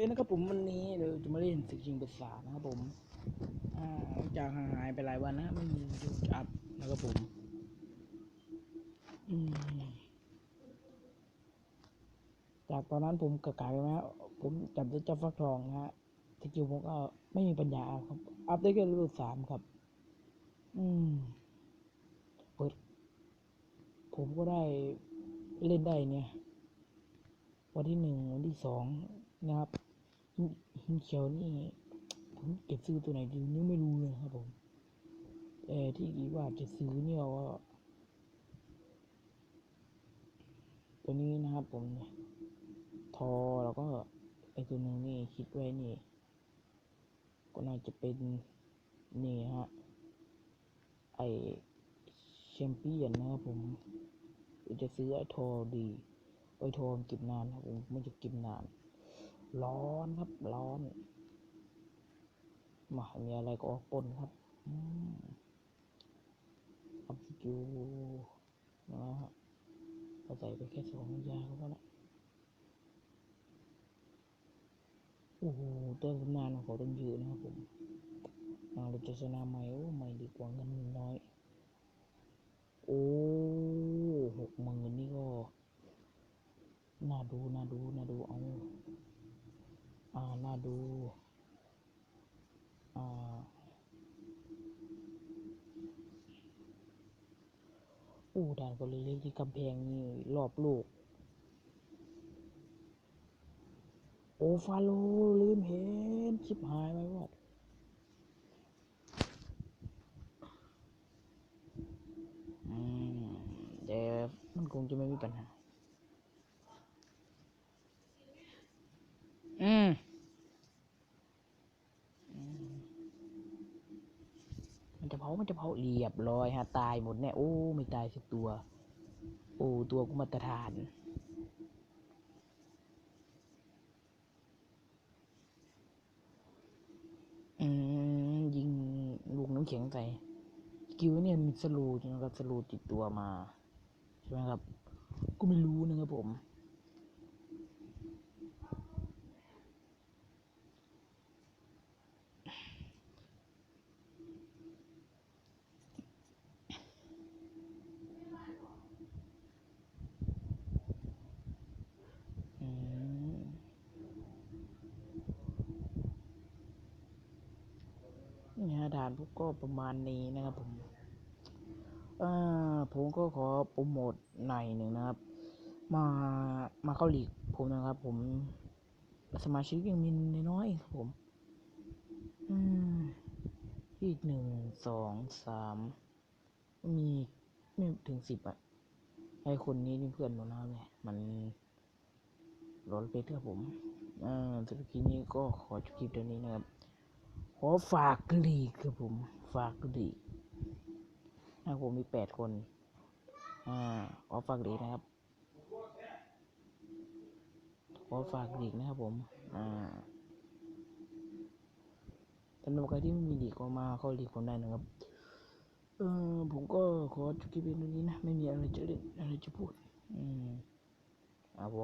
เลยนะครับผมวันนี้เราจะมาเล่นศึกชิงภาษานะครับผมจากห่างหายไปหลายวันนะไม่มียูทูบอัพนะครับผมจากตอนนั้นผมกระกายไปแล้วผมจับได้เจ้าฟักทองนะฮะสกิลผมก็ไม่มีปัญญาครับ อัพได้แค่รูปสามครับ อืมเปิด ผมก็ได้เล่นได้เนี่ย วันที่หนึ่งวันที่สองนะครับ หินเขียวนี่ผมเก็บซื้อตัวไหนดีนี่ไม่รู้เลยครับผมแต่ที่คิดว่าจะซื้อเนี่ยก็ตัวนี้นะครับผมเนี่ยทอแล้วก็ไอตัวหนึ่งนี่คิดไว้นี่ ก็น่าจะเป็นนี่ฮะไอแชมเปี้ยนนะครับผมจะซื้อไอทอดีไอทนเก็บนานครับผมไม่จะเก็บนาน ร้อนครับร้อนมามีอะไรก็ออกปนครับอืมอัพสกิลนะฮะก็ใส่ไปแค่สองยาก็แล้วโอ้โหเติมนานของเขาต้องเยอะนะครับผมอ่าเราจะชนะไหมโอ้ไม่ดีกว่าเงินน้อย โอ้หกหมื่นนี่ก็ น่าดู น่าดู น่าดู เอา อ่าน่าดูอ่าโอ้ด่านก็เลยเล็กที่กำแพงนี่รอบโลก โอ้ฟาโลลืมเห็นชิบหายไหมวะอืมเดี๋ยวมันคงจะไม่มีปัญหา อืมอืมมัน จะเผา มันจะเผาเรียบร้อยฮะตายหมดเนี่ยโอ้ ไม่ตายสักตัว โอ้ ตัวกูมาตรฐานอืมยิงลูกน้ำแข็งใส่กิลเนี่ยมีสลูใช่ไหมครับสลูติดตัวมา ใช่ไหมครับ ก็ไม่รู้นะครับผม นี่ฮะด่านพวกก็ประมาณนี้นะครับผมอ่าผมก็ขอโปรโมทหน่อยหนึ่งนะครับ มามาเข้าหลีกผมนะครับ ผม สมาชิกยังมีน้อยๆครับผมอืมอีกหนึ่งสองสามมีไม่ถึงสิบอะไอคนนี้นี่เพื่อนผมนะครับเนี่ยมันร้อนไปเถอะผมอ่าสำหรับคลิปนี้ก็ขอจบคลิปเท่านี้นะครับ ขอฝากลีกครับผม ฝากลีกนะผมมีแปดคน อ่า ขอฝากลีกนะครับ ขอฝากลีกนะครับผม อ่าสำหรับใครที่ไม่มีลีกก็มาเข้าลีกผมได้นะครับ เออผมก็ขอจบคลิปเพียงนี้นะ ไม่มีอะไรจะเล่นอะไรจะพูด อืมอ่าผม